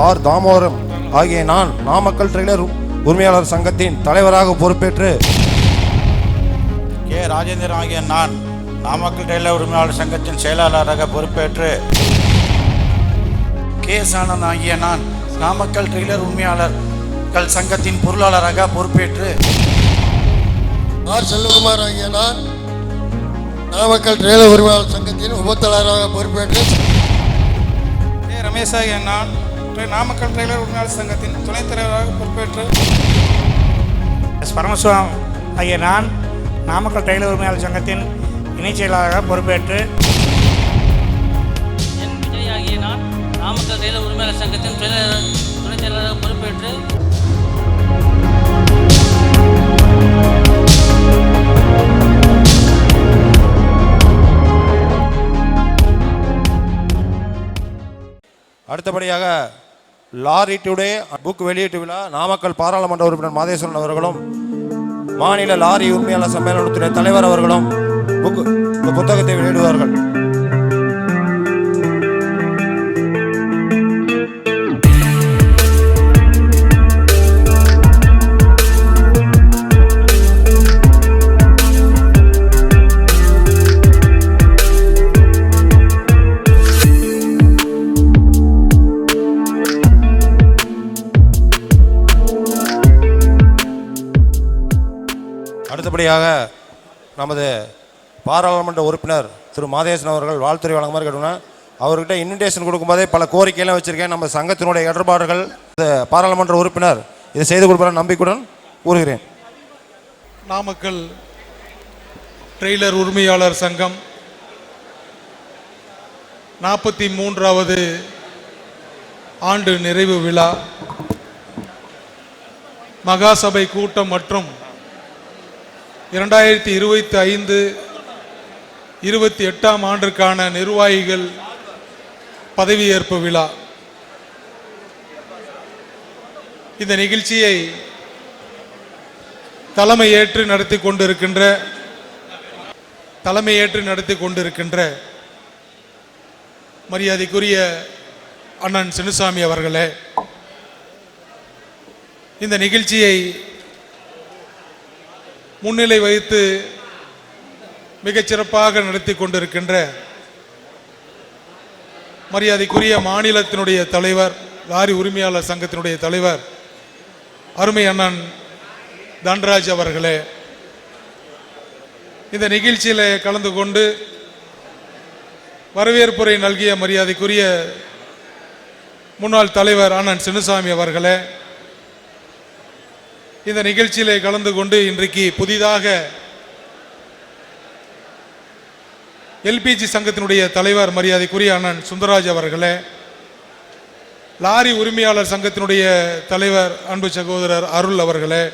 R Damodaram ஆகிய நான் Namakkal trailer உரிமையாளர் சங்கத்தின் தலைவராக பொறுப்பேற்று கே. ராஜேந்திரன் ஆகிய நான் நாமக்கல் டெய்லர் உரிமையாளர் சங்கத்தின் செயலாளராக பொறுப்பேற்று கே. சானந்த் ஆகிய நான் நாமக்கல் டெய்லர் உரிமையாளர்கள் சங்கத்தின் பொருளாளராக பொறுப்பேற்று ஆர். செல்வகுமார் ஆகிய நான் நாமக்கல் ட்ரெயிலர் உரிமையாளர் சங்கத்தின் உபத்தலைவராக பொறுப்பேற்று ஏ ரமேஷ் ஆகிய நான் ட்ரெ- நாமக்கல் ட்ரெய்லர் உரிமையாளர் சங்கத்தின் துணைத் தலைவராக பொறுப்பேற்று எஸ். பரமசிவம் ஆகிய நான் நாமக்கல் டெய்லர் உரிமையாளர் சங்கத்தின் இணைச் செயலாளராக பொறுப்பேற்று என் விஜய் ஆகிய நான் நாமக்கல் ரயில் உரிமையாளர் சங்கத்தின் துணை- துணைத் செயலாளராக பொறுப்பேற்று அடுத்தபடியாக லாரி டுடே புக் வெளியீட்டு விழா நாமக்கல் பாராளுமன்ற உறுப்பினர் மாதேஸ்வரன் அவர்களும் மாநில லாரி உரிமையாளர் சம்மேளனத்துடைய தலைவர் அவர்களும் புக் இந்த புத்தகத்தை வெளியிடுவார்கள். அடுத்தபடியாக நமது பாராளுமன்ற உறுப்பினர் திரு. மாதேசன் அவர்கள் வாழ்த்துறை வழங்குமாறு கேட்டுக்கணும் அவர்கிட்ட இன்விடேஷன் கொடுக்கும்போதே பல கோரிக்கையெல்லாம் வச்சுருக்கேன். நம்ம சங்கத்தினுடைய இடர்பாடுகள் இந்த பாராளுமன்ற உறுப்பினர் இதை செய்து கொடுப்பார் நம்பிக்கையுடன் கூறுகிறேன். நாமக்கல் ட்ரெய்லர் உரிமையாளர் சங்கம் நாற்பத்தி மூன்றாவது ஆண்டு நிறைவு விழா. மகாசபை கூட்டம் மற்றும் இரண்டாயிரத்தி இருபத்தி ஐந்து இருபத்தி எட்டாம் ஆண்டிற்கான நிர்வாகிகள் பதவியேற்பு விழா. இந்த நிகழ்ச்சியை தலைமையேற்று நடத்தி கொண்டிருக்கின்ற தலைமையேற்று நடத்தி கொண்டிருக்கின்ற மரியாதைக்குரிய அண்ணன் சின்னசாமி அவர்களே இந்த நிகழ்ச்சியை முன்னிலை வைத்து மிகச்சிறப்பாக நடத்தி கொண்டிருக்கின்ற மரியாதைக்குரிய மாநிலத்தினுடைய தலைவர் லாரி உரிமையாளர் சங்கத்தினுடைய தலைவர் அருமை அண்ணன் தன்ராஜ் அவர்களே இந்த நிகழ்ச்சியில் கலந்து கொண்டு வரவேற்புரை நல்கிய மரியாதைக்குரிய முன்னாள் தலைவர் அண்ணன் சின்னசாமி அவர்களே இந்த நிகழ்ச்சியிலே கலந்து கொண்டு இன்றைக்கு புதிதாக எல்பிஜி சங்கத்தினுடைய தலைவர் மரியாதைக்குரிய அண்ணன் சுந்தரராஜ் அவர்களே லாரி உரிமையாளர் சங்கத்தினுடைய தலைவர் அன்பு சகோதரர் அருள் அவர்களே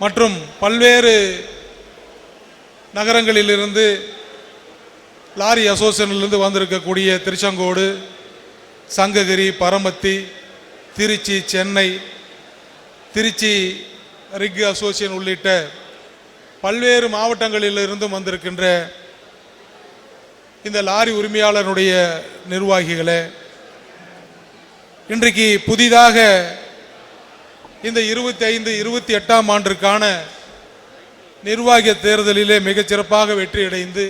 மற்றும் பல்வேறு நகரங்களிலிருந்து லாரி அசோசியேஷனிலிருந்து வந்திருக்கக்கூடிய திருச்செங்கோடு சங்ககிரி பரமத்தி திருச்சி சென்னை திருச்சி ரிக் அசோசியேஷன் உள்ளிட்ட பல்வேறு மாவட்டங்களிலிருந்தும் வந்திருக்கின்ற இந்த லாரி உரிமையாளருடைய நிர்வாகிகளே இன்றைக்கு புதிதாக இந்த இருபத்தி ஐந்து இருபத்தி எட்டாம் ஆண்டிற்கான நிர்வாக தேர்தலிலே மிகச்சிறப்பாக வெற்றியடைந்து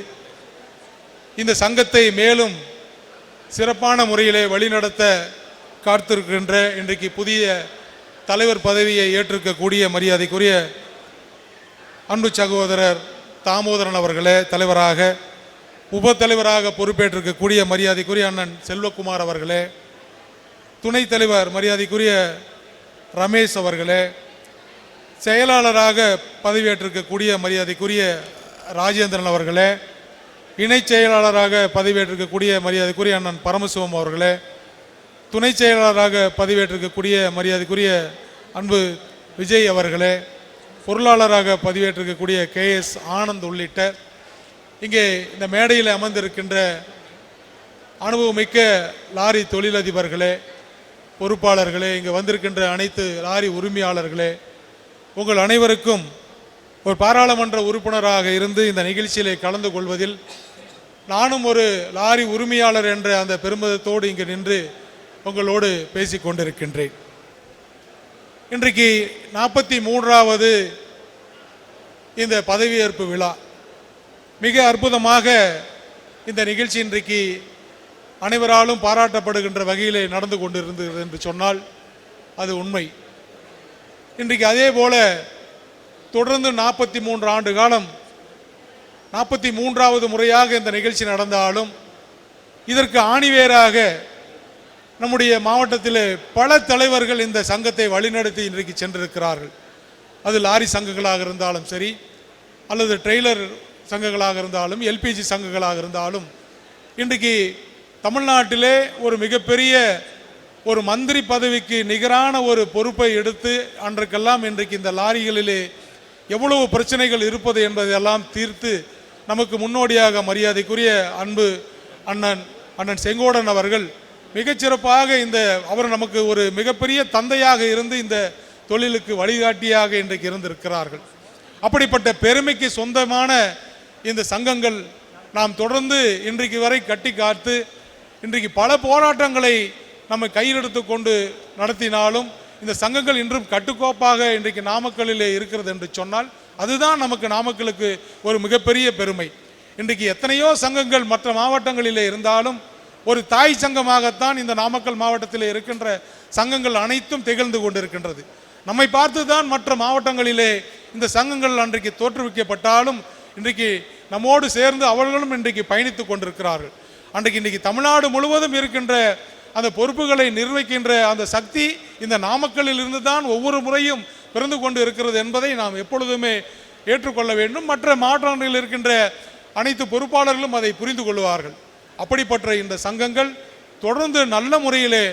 இந்த சங்கத்தை மேலும் சிறப்பான முறையிலே வழிநடத்த காத்திருக்கின்ற இன்றைக்கு புதிய தலைவர் பதவியை ஏற்றிருக்கக்கூடிய மரியாதைக்குரிய அன்பு சகோதரர் தாமோதரன் அவர்களே தலைவராக உப தலைவராக பொறுப்பேற்றிருக்கக்கூடிய மரியாதைக்குரிய அண்ணன் செல்வகுமார் அவர்களே துணைத் தலைவர் மரியாதைக்குரிய ரமேஷ் அவர்களே செயலாளராக பதவியேற்றிருக்கக்கூடிய மரியாதைக்குரிய ராஜேந்திரன் அவர்களே இணைச் செயலாளராக பதவியேற்றிருக்கக்கூடிய மரியாதைக்குரிய அண்ணன் பரமசிவம் அவர்களே துணை செயலாளராக பதவியேற்றிருக்கக்கூடிய மரியாதைக்குரிய அன்பு விஜய் அவர்களே பொருளாளராக பதிவேற்றிருக்கக்கூடிய கே எஸ் ஆனந்த் உள்ளிட்ட இங்கே இந்த மேடையில் அமர்ந்திருக்கின்ற அனுபவமிக்க லாரி தொழிலதிபர்களே பொறுப்பாளர்களே இங்கே வந்திருக்கின்ற அனைத்து லாரி உரிமையாளர்களே உங்கள் அனைவருக்கும் ஒரு பாராளுமன்ற உறுப்பினராக இருந்து இந்த நிகழ்ச்சியிலே கலந்து கொள்வதில் நானும் ஒரு லாரி உரிமையாளர் என்ற அந்த பெருமிதத்தோடு இங்கு நின்று உங்களோடு பேசிக் கொண்டிருக்கின்றேன் இன்றைக்கு நாற்பத்தி மூன்றாவது இந்த பதவியேற்பு விழா. மிக அற்புதமாக இந்த நிகழ்ச்சி இன்றைக்கு அனைவராலும் பாராட்டப்படுகின்ற வகையிலே நடந்து கொண்டிருந்தது என்று சொன்னால் அது உண்மை. இன்றைக்கு அதே போல தொடர்ந்து நாற்பத்தி மூன்று ஆண்டு காலம் நாற்பத்தி மூன்றாவது முறையாக இந்த நிகழ்ச்சி நடந்தாலும் இதற்கு ஆணிவேராக நம்முடைய மாவட்டத்தில் பல தலைவர்கள் இந்த சங்கத்தை வழிநடத்தி இன்றைக்கு சென்றிருக்கிறார்கள். அது லாரி சங்கங்களாக இருந்தாலும் சரி அல்லது ட்ரெய்லர் சங்கங்களாக இருந்தாலும் எல்பிஜி சங்கங்களாக இருந்தாலும் இன்றைக்கு தமிழ்நாட்டிலே ஒரு மிகப்பெரிய ஒரு மந்திரி பதவிக்கு நிகரான ஒரு பொறுப்பை எடுத்து அன்றைக்கெல்லாம் இன்றைக்கு இந்த லாரிகளிலே எவ்வளவு பிரச்சனைகள் இருப்பது என்பதையெல்லாம் தீர்த்து நமக்கு முன்னோடியாக மரியாதைக்குரிய அன்பு அண்ணன் அண்ணன் செங்கோடன் அவர்கள் மிகச்சிறப்பாக இந்த அவர் நமக்கு ஒரு மிகப்பெரிய தந்தையாக இருந்து இந்த தொழிலுக்கு வழிகாட்டியாக இன்றைக்கு இருந்திருக்கிறார்கள். அப்படிப்பட்ட பெருமைக்கு சொந்தமான இந்த சங்கங்கள் நாம் தொடர்ந்து இன்றைக்கு வரை கட்டி காத்து இன்றைக்கு பல போராட்டங்களை நம்ம கையில் எடுத்துக்கொண்டு நடத்தினாலும் இந்த சங்கங்கள் இன்றும் கட்டுக்கோப்பாக இன்றைக்கு நாமக்கல்லிலே இருக்கிறது என்று சொன்னால் அதுதான் நமக்கு நாமக்கலுக்கு ஒரு மிகப்பெரிய பெருமை. இன்றைக்கு எத்தனையோ சங்கங்கள் மற்ற மாவட்டங்களிலே இருந்தாலும் ஒரு தாய் சங்கமாகத்தான் இந்த நாமக்கல் மாவட்டத்தில் இருக்கின்ற சங்கங்கள் அனைத்தும் திகழ்ந்து கொண்டிருக்கின்றது. நம்மை பார்த்து தான் மற்ற மாவட்டங்களிலே இந்த சங்கங்கள் அன்றைக்கு தோற்றுவிக்கப்பட்டாலும் இன்றைக்கு நம்மோடு சேர்ந்து அவர்களும் இன்றைக்கு பயணித்துக் கொண்டிருக்கிறார்கள். அன்றைக்கு இன்றைக்கு தமிழ்நாடு முழுவதும் இருக்கின்ற அந்த பொறுப்புகளை நிர்வகிக்கின்ற அந்த சக்தி இந்த நாமக்கல்லில் இருந்து தான் ஒவ்வொரு முறையும் பிறந்து கொண்டு இருக்கிறது என்பதை நாம் எப்பொழுதுமே ஏற்றுக்கொள்ள வேண்டும். மற்ற மாவட்டங்களில் இருக்கின்ற அனைத்து பொறுப்பாளர்களும் அதை புரிந்து கொள்வார்கள். அப்படிப்பட்ட இந்த சங்கங்கள் தொடர்ந்து நல்ல முறையிலே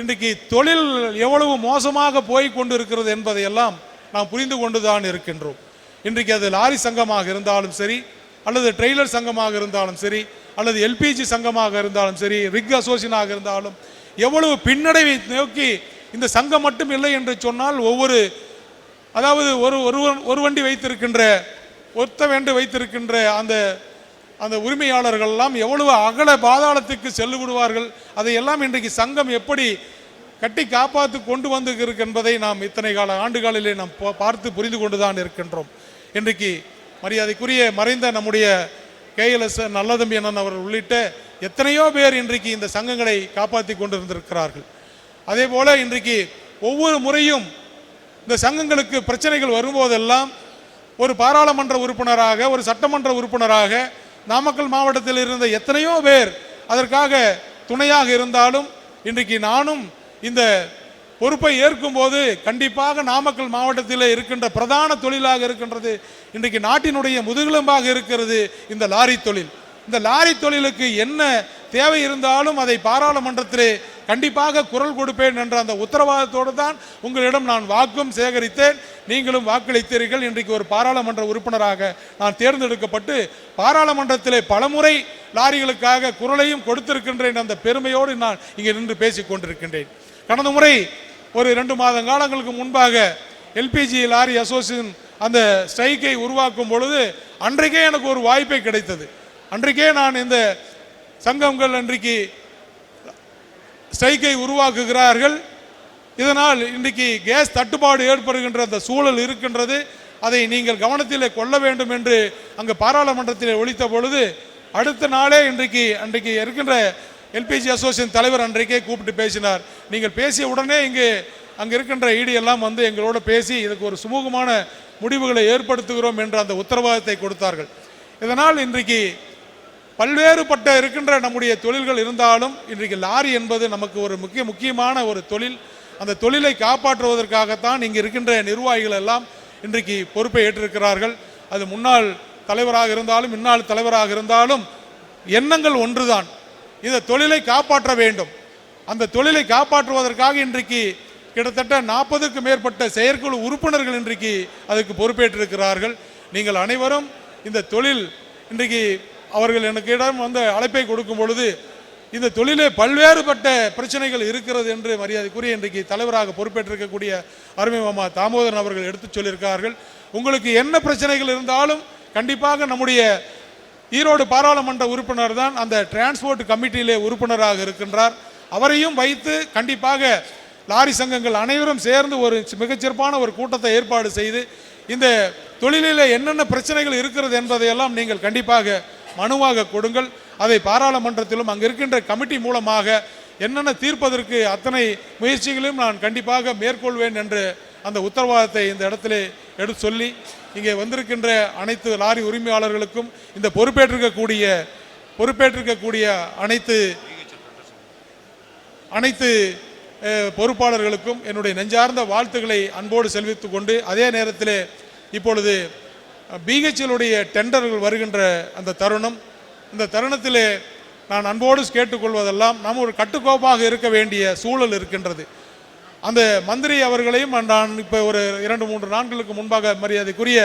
இன்றைக்கு தொழில் எவ்வளவு மோசமாக போய் கொண்டு இருக்கிறது என்பதையெல்லாம் நாம் புரிந்து கொண்டுதான் இருக்கின்றோம். இன்றைக்கு அது லாரி சங்கமாக இருந்தாலும் சரி அல்லது ட்ரெய்லர் சங்கமாக இருந்தாலும் சரி அல்லது எல்பிஜி சங்கமாக இருந்தாலும் சரி ரிக் அசோசியனாக இருந்தாலும் எவ்வளவு பின்னடைவை நோக்கி இந்த சங்கம் மட்டும் இல்லை என்று சொன்னால் ஒவ்வொரு அதாவது ஒரு ஒரு வண்டி வைத்திருக்கின்ற ஒத்த வேண்டு வைத்திருக்கின்ற அந்த அந்த உரிமையாளர்கள் எல்லாம் எவ்வளவு அகல பாதாளத்துக்கு செல்லு விடுவார்கள் அதையெல்லாம் இன்றைக்கு சங்கம் எப்படி கட்டி காப்பாற்றி கொண்டு வந்து என்பதை நாம் இத்தனை கால ஆண்டுகளிலே நாம் பார்த்து புரிந்து கொண்டுதான் இருக்கின்றோம். இன்றைக்கு மரியாதைக்குரிய மறைந்த நம்முடைய கேஎல்எஸ் நல்லதம்பி அண்ணன் அவர்கள் உள்ளிட்ட எத்தனையோ பேர் இன்றைக்கு இந்த சங்கங்களை காப்பாற்றி கொண்டிருந்திருக்கிறார்கள். அதே போல இன்றைக்கு ஒவ்வொரு முறையும் இந்த சங்கங்களுக்கு பிரச்சனைகள் வரும்போதெல்லாம் ஒரு பாராளுமன்ற உறுப்பினராக ஒரு சட்டமன்ற உறுப்பினராக நாமக்கல் மாவட்டத்தில் இருந்த எத்தனையோ பேர் அதற்காக துணையாக இருந்தாலும் இன்றைக்கு நானும் இந்த பொறுப்பை ஏற்கும்போது கண்டிப்பாக நாமக்கல் மாவட்டத்தில் இருக்கின்ற பிரதான தொழிலாக இருக்கின்றது. இன்றைக்கு நாட்டினுடைய முதுகெலும்பாக இருக்கிறது இந்த லாரி தொழில். இந்த லாரி தொழிலுக்கு என்ன தேவை இருந்தாலும் அதை பாராளுமன்றத்திலே கண்டிப்பாக குரல் கொடுப்பேன் என்ற அந்த உத்தரவாதத்தோடு தான் உங்களிடம் நான் வாக்கும் சேகரித்தேன். நீங்களும் வாக்களித்தீர்கள். இன்றைக்கு ஒரு பாராளுமன்ற உறுப்பினராக நான் தேர்ந்தெடுக்கப்பட்டு பாராளுமன்றத்திலே பலமுறை லாரிகளுக்காக குரலையும் கொடுத்திருக்கின்றேன். அந்த பெருமையோடு நான் இங்கே நின்று பேசிக் கொண்டிருக்கின்றேன். கடந்த முறை ஒரு ரெண்டு மாத காலங்களுக்கு முன்பாக எல்பிஜி லாரி அசோசியேஷன் அந்த ஸ்ட்ரைக்கை உருவாக்கும் பொழுது அன்றைக்கே எனக்கு ஒரு வாய்ப்பை கிடைத்தது. அன்றைக்கே நான் இந்த சங்கங்கள் அன்றைக்கு ஸ்ட்ரைக்கை உருவாக்குகிறார்கள். இதனால் இன்றைக்கு கேஸ் தட்டுப்பாடு ஏற்படுகின்ற அந்த சூழல் இருக்கின்றது. அதை நீங்கள் கவனத்திலே கொள்ள வேண்டும் என்று அங்கு பாராளுமன்றத்தில் ஒழித்த பொழுது அடுத்த நாளே இன்றைக்கு அன்றைக்கு இருக்கின்ற எல்பிஜி அசோசியேஷன் தலைவர் அன்றைக்கே கூப்பிட்டு பேசினார். நீங்கள் பேசிய உடனே இங்கு அங்கே இருக்கின்ற ஈடி எல்லாம் வந்து எங்களோட பேசி இதுக்கு ஒரு சுமூகமான முடிவுகளை ஏற்படுத்துகிறோம் என்ற அந்த உத்தரவாதத்தை கொடுத்தார்கள். இதனால் இன்றைக்கு பல்வேறுபட்ட இருக்கின்ற நம்முடைய தொழில்கள் இருந்தாலும் இன்றைக்கு லாரி என்பது நமக்கு ஒரு முக்கிய முக்கியமான ஒரு தொழில். அந்த தொழிலை காப்பாற்றுவதற்காகத்தான் இங்கே இருக்கின்ற நிர்வாகிகள் எல்லாம் இன்றைக்கு பொறுப்பை ஏற்றிருக்கிறார்கள். அது முன்னாள் தலைவராக இருந்தாலும் இந்நாள் தலைவராக இருந்தாலும் எண்ணங்கள் ஒன்றுதான். இந்த தொழிலை காப்பாற்ற வேண்டும். அந்த தொழிலை காப்பாற்றுவதற்காக இன்றைக்கு கிட்டத்தட்ட நாற்பதுக்கு மேற்பட்ட செயற்குழு உறுப்பினர்கள் இன்றைக்கு அதுக்கு பொறுப்பேற்றிருக்கிறார்கள். நீங்கள் அனைவரும் இந்த தொழில் இன்றைக்கு அவர்கள் எனக்கு இடம் வந்து அழைப்பை கொடுக்கும் பொழுது இந்த தொழிலே பல்வேறுபட்ட பிரச்சனைகள் இருக்கிறது என்று மரியாதைக்குரிய இன்றைக்கு தலைவராக பொறுப்பேற்றிருக்கக்கூடிய அருமை மாமா தாமோதரன் அவர்கள் எடுத்துச் சொல்லியிருக்கார்கள் உங்களுக்கு என்ன பிரச்சனைகள் இருந்தாலும் கண்டிப்பாக நம்முடைய ஈரோடு பாராளுமன்ற உறுப்பினர் தான் அந்த டிரான்ஸ்போர்ட் கமிட்டியிலே உறுப்பினராக இருக்கின்றார். அவரையும் வைத்து கண்டிப்பாக லாரி சங்கங்கள் அனைவரும் சேர்ந்து ஒரு மிகச்சிறப்பான ஒரு கூட்டத்தை ஏற்பாடு செய்து இந்த தொழிலில் என்னென்ன பிரச்சனைகள் இருக்கிறது என்பதையெல்லாம் நீங்கள் கண்டிப்பாக மனுவாக கொடுங்கள். அதை பாராளுமன்றத்திலும் அங்கே இருக்கின்ற கமிட்டி மூலமாக என்னென்ன தீர்ப்பதற்கு அத்தனை முயற்சிகளையும் நான் கண்டிப்பாக மேற்கொள்வேன் என்று அந்த உத்தரவாதத்தை இந்த இடத்திலே எடுத்து சொல்லி இங்கே வந்திருக்கின்ற அனைத்து லாரி உரிமையாளர்களுக்கும் இந்த பொறுப்பேற்றிருக்கக்கூடிய பொறுப்பேற்றிருக்கக்கூடிய அனைத்து அனைத்து பொறுப்பாளர்களுக்கும் என்னுடைய நெஞ்சார்ந்த வாழ்த்துக்களை அன்போடு செல்வித்துக் கொண்டு அதே நேரத்தில் இப்பொழுது பிஹெச்எலுடைய டெண்டர்கள் வருகின்ற அந்த தருணம். இந்த தருணத்திலே நான் அன்போடு கேட்டுக்கொள்வதெல்லாம் நாம் ஒரு கட்டுக்கோப்பாக இருக்க வேண்டிய சூழல் இருக்கின்றது. அந்த மந்திரி அவர்களையும் நான் இப்போ ஒரு இரண்டு மூன்று நாட்களுக்கு முன்பாக மரியாதைக்குரிய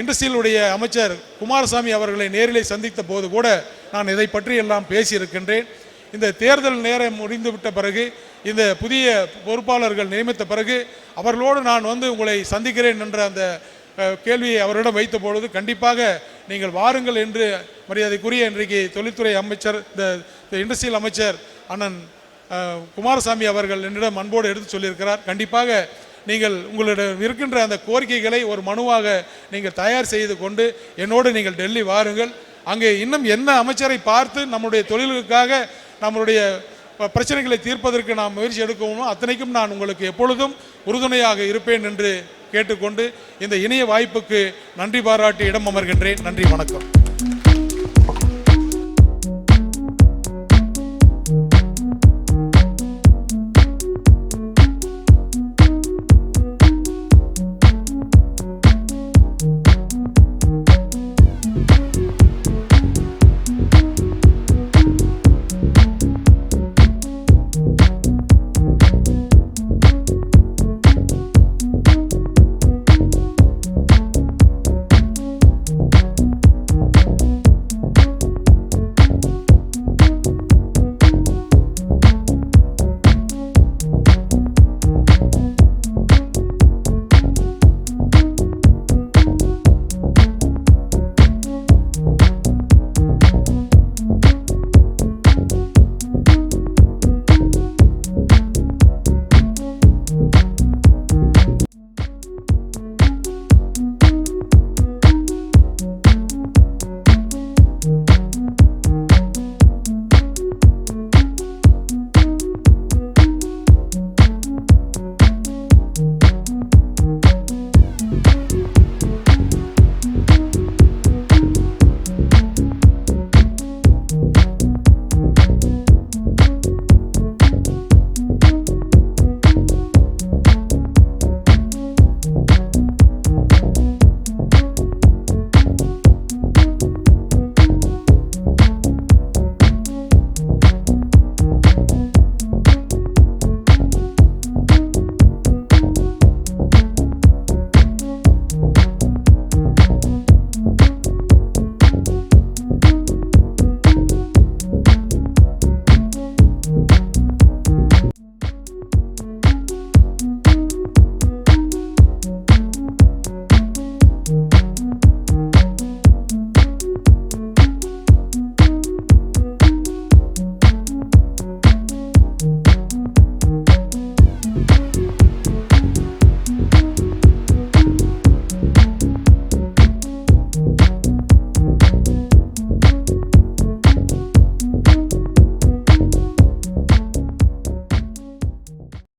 இண்டஸ்ட்ரியலுடைய அமைச்சர் குமாரசாமி அவர்களை நேரிலே சந்தித்த போது கூட நான் இதை பற்றி எல்லாம் பேசியிருக்கின்றேன். இந்த தேர்தல் நேரம் முடிந்துவிட்ட பிறகு இந்த புதிய பொறுப்பாளர்கள் நியமித்த பிறகு அவர்களோடு நான் வந்து உங்களை சந்திக்கிறேன் என்ற அந்த கேள்வியை அவரிடம் வைத்த பொழுது கண்டிப்பாக நீங்கள் வாருங்கள் என்று மரியாதைக்குரிய இன்றைக்கு தொழில்துறை அமைச்சர் இந்த இண்டஸ்ட்ரியல் அமைச்சர் அண்ணன் குமாரசாமி அவர்கள் என்னிடம் அன்போடு எடுத்து சொல்லியிருக்கிறார். கண்டிப்பாக நீங்கள் உங்களிடம் இருக்கின்ற அந்த கோரிக்கைகளை ஒரு மனுவாக நீங்கள் தயார் செய்து கொண்டு என்னோடு நீங்கள் டெல்லி வாருங்கள். அங்கே இன்னும் என்ன அமைச்சரை பார்த்து நம்முடைய தொழிலுக்காக நம்மளுடைய பிரச்சனைகளை தீர்ப்பதற்கு நாம் முயற்சி எடுக்கணுமோ அத்தனைக்கும் நான் உங்களுக்கு எப்பொழுதும் உறுதுணையாக இருப்பேன் என்று கேட்டுக்கொண்டு இந்த இணைய வாய்ப்புக்கு நன்றி பாராட்டி இடம் அமர்கின்றேன். நன்றி வணக்கம்.